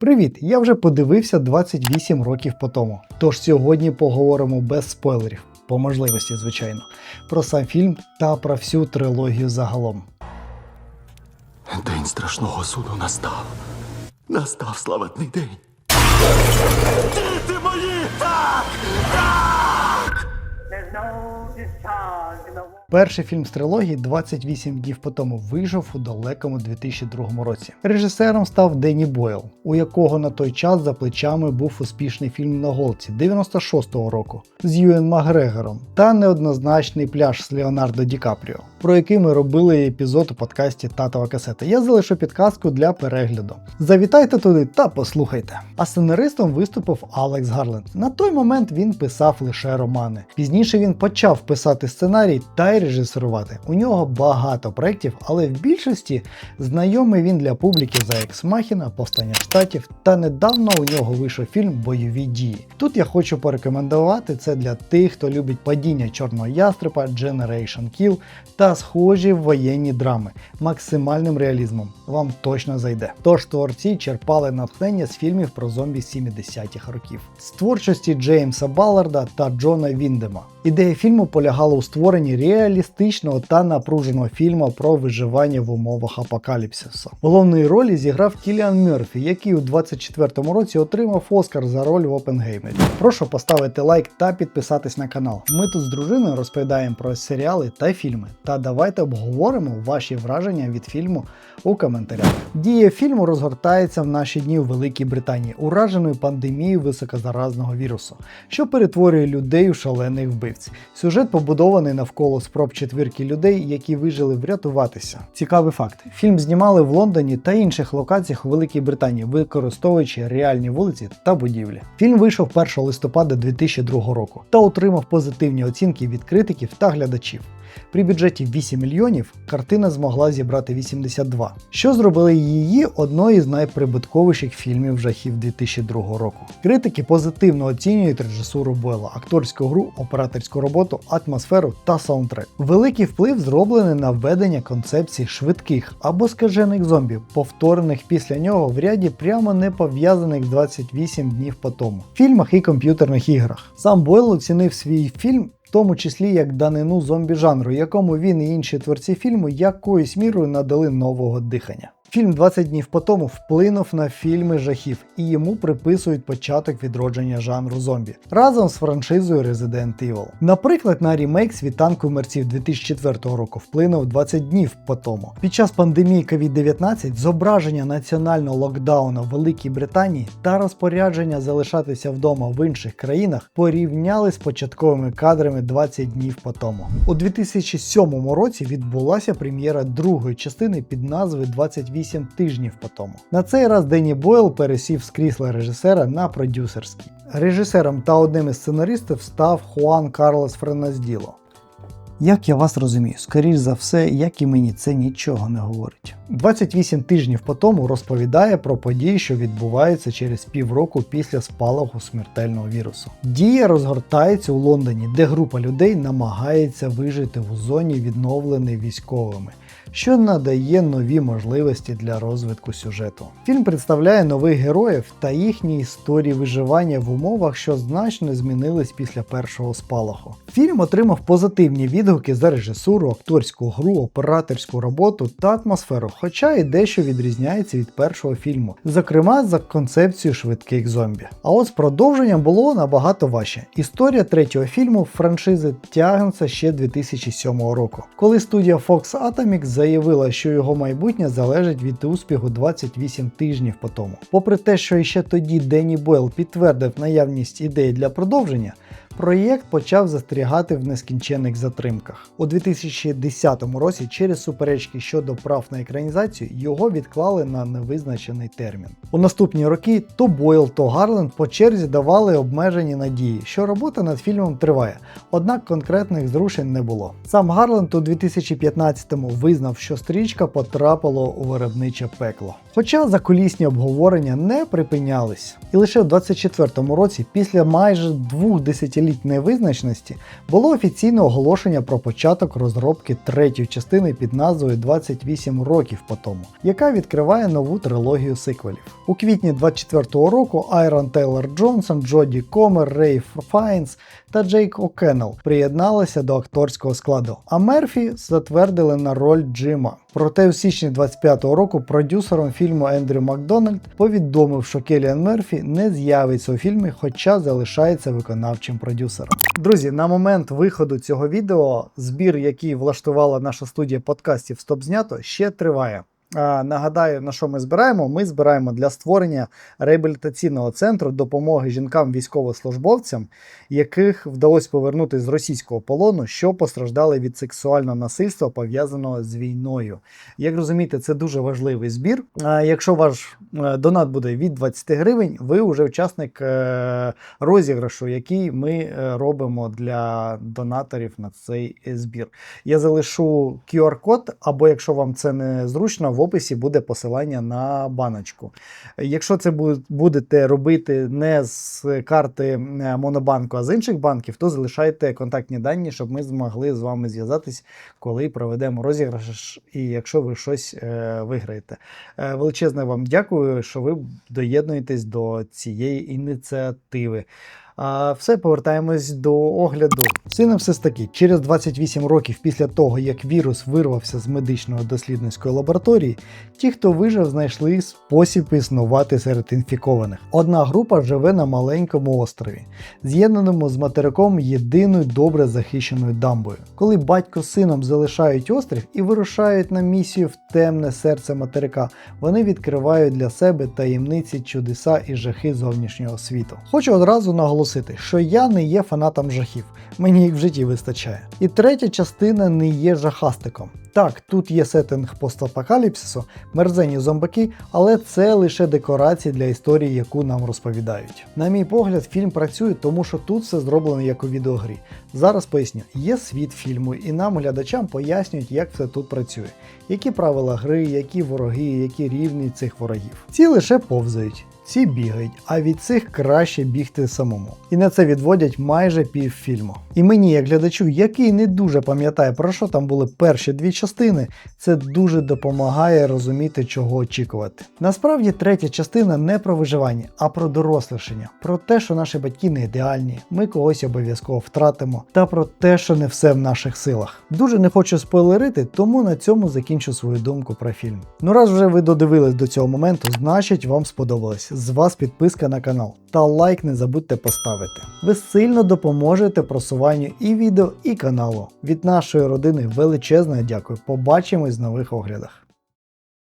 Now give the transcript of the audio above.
Привіт! Я вже подивився 28 років по тому. Тож сьогодні поговоримо без спойлерів, по можливості, звичайно, про сам фільм та про всю трилогію загалом. День страшного суду настав. Настав славетний день. Діти мої! Так! There's Перший фільм з трилогії 28 днів по тому вийшов у далекому 2002 році. Режисером став Денні Бойл, у якого на той час за плечами був успішний фільм на голці 96-го року з Юен Макгрегором та неоднозначний пляж з Леонардо Ді Капріо, про який ми робили епізод у подкасті Татова касета. Я залишу підказку для перегляду. Завітайте туди та послухайте. А сценаристом виступив Алекс Гарленд. На той момент він писав лише романи. Пізніше він почав писати сценарій та й режисерувати. У нього багато проєктів, але в більшості знайомий він для публіки за Екс Махіна, Повстання штатів та недавно у нього вийшов фільм Бойові дії. Тут я хочу порекомендувати це для тих, хто любить падіння чорного ястреба, Generation Kill та схожі воєнні драми максимальним реалізмом. Вам точно зайде. Тож творці черпали натхнення з фільмів про зомбі 70-х років, з творчості Джеймса Балларда та Джона Віндема. Ідея фільму полягала у створенні реалістичного та напруженого фільму про виживання в умовах апокаліпсису. Головної ролі зіграв Кіліан Мерфі, який у 24-му році отримав Оскар за роль в Опенгеймері. Прошу поставити лайк та підписатись на канал. Ми тут з дружиною розповідаємо про серіали та фільми. Та давайте обговоримо ваші враження від фільму у коментарях. Дія фільму розгортається в наші дні у Великій Британії, ураженою пандемією високозаразного вірусу, що перетворює людей у шалених вбивць. Сюжет побудований навколо спроб четвірки людей, які вижили врятуватися. Цікавий факт: фільм знімали в Лондоні та інших локаціях у Великій Британії, використовуючи реальні вулиці та будівлі. Фільм вийшов 1 листопада 2002 року та отримав позитивні оцінки від критиків та глядачів. При бюджеті 8 мільйонів картина змогла зібрати 82, що зробили її одною з найприбутковіших фільмів жахів 2002 року. Критики позитивно оцінюють режисуру Бойла, акторську гру, операторську роботу, атмосферу та саундтрек. Великий вплив зроблений на введення концепції швидких або скажених зомбів, повторених після нього в ряді прямо не пов'язаних з 28 днів по тому, фільмах і комп'ютерних іграх. Сам Бойл оцінив свій фільм тому числі як данину зомбі жанру, якому він і інші творці фільму якоюсь мірою надали нового дихання. Фільм 20 днів по тому вплинув на фільми жахів і йому приписують початок відродження жанру зомбі разом з франшизою Resident Evil. Наприклад, на ремейк світанку мерців 2004 року вплинув 20 днів по тому. Під час пандемії COVID-19 зображення національного локдауну в Великій Британії та розпорядження залишатися вдома в інших країнах порівняли з початковими кадрами 20 днів по тому. У 2007 році відбулася прем'єра другої частини під назвою 28 тижнів по тому. На цей раз Денні Бойл пересів з крісла режисера на продюсерський. Режисером та одним із сценаристів став Хуан Карлос Френазділо. Як я вас розумію, скоріш за все, як і мені, це нічого не говорить. 28 тижнів по тому розповідає про події, що відбуваються через півроку після спалаху смертельного вірусу. Дія розгортається у Лондоні, де група людей намагається вижити у зоні, відновленій військовими. Що надає нові можливості для розвитку сюжету. Фільм представляє нових героїв та їхні історії виживання в умовах, що значно змінились після першого спалаху. Фільм отримав позитивні відгуки за режисуру, акторську гру, операторську роботу та атмосферу, хоча і дещо відрізняється від першого фільму, зокрема за концепцією швидких зомбі. А от з продовженням було набагато важче. Історія третього фільму франшизи тягнеться ще 2007 року, коли студія Fox Atomic заявила, що його майбутнє залежить від успіху 28 тижнів по тому. Попри те, що іще тоді Денні Бойл підтвердив наявність ідей для продовження. Проєкт почав застрягати в нескінченних затримках. У 2010 році через суперечки щодо прав на екранізацію його відклали на невизначений термін. У наступні роки то Бойл, то Гарленд по черзі давали обмежені надії, що робота над фільмом триває, однак конкретних зрушень не було. Сам Гарленд у 2015-му визнав, що стрічка потрапила у виробниче пекло. Хоча закулісні обговорення не припинялись. І лише в 24-му році, після майже двох десятиліть десятиліть невизначеності було офіційне оголошення про початок розробки третьої частини під назвою 28 років по тому, яка відкриває нову трилогію сиквелів. У квітні 24-го року Айрон Тейлор Джонсон, Джоді Комер, Рейф Файнс та Джейк О'Кеннелл приєдналися до акторського складу, а Мерфі затвердили на роль Джима. Проте у січні 25-го року продюсером фільму Ендрю Макдональд повідомив, що Келіан Мерфі не з'явиться у фільмі, хоча залишається виконавчим продюсером. Друзі, на момент виходу цього відео збір, який влаштувала наша студія подкастів Стоп знято, ще триває. Нагадаю, на що ми збираємо? Ми збираємо для створення реабілітаційного центру допомоги жінкам-військовослужбовцям, яких вдалося повернути з російського полону, що постраждали від сексуального насильства, пов'язаного з війною. Як розумієте, це дуже важливий збір. Якщо ваш е, донат буде від 20 гривень, ви вже учасник е, розіграшу, який ми е, робимо для донаторів на цей збір. Я залишу QR-код, або якщо вам це не зручно, в описі буде посилання на баночку. Якщо це будете робити не з карти е, Монобанку, а з інших банків, то залишайте контактні дані, щоб ми змогли з вами зв'язатись, коли проведемо розіграш, і якщо ви щось е, виграєте. Е, величезне вам дякую, що ви доєднуєтесь до цієї ініціативи. А все повертаємось до огляду. Сином все ж таки, через 28 років після того, як вірус вирвався з медичної дослідницької лабораторії, ті, хто вижив, знайшли спосіб існувати серед інфікованих. Одна група живе на маленькому острові, з'єднаному з материком єдиною добре захищеною дамбою. Коли батько з сином залишають острів і вирушають на місію в темне серце материка, вони відкривають для себе таємниці, чудеса і жахи зовнішнього світу. Хочу одразу наголосити, що я не є фанатом жахів, мені їх в житті вистачає. І третя частина не є жахастиком. Так, тут є сеттинг постапокаліпсису, мерзені зомбаки, але це лише декорації для історії, яку нам розповідають. На мій погляд, фільм працює, тому що тут все зроблено як у відеогрі. Зараз поясню, є світ фільму, і нам, глядачам, пояснюють, як все тут працює, які правила гри, які вороги, які рівні цих ворогів. Ці лише повзають. Ці бігають, а від цих краще бігти самому. І на це відводять майже півфільму. І мені, як глядачу, який не дуже пам'ятає, про що там були перші дві частини, це дуже допомагає розуміти, чого очікувати. Насправді, третя частина не про виживання, а про дорослішання, про те, що наші батьки не ідеальні, ми когось обов'язково втратимо, та про те, що не все в наших силах. Дуже не хочу спойлерити, тому на цьому закінчу свою думку про фільм. Ну раз вже ви додивились до цього моменту, значить вам сподобалось. З вас підписка на канал та лайк не забудьте поставити. Ви сильно допоможете просуванню і відео, і каналу. Від нашої родини величезне дякую. Побачимось в нових оглядах.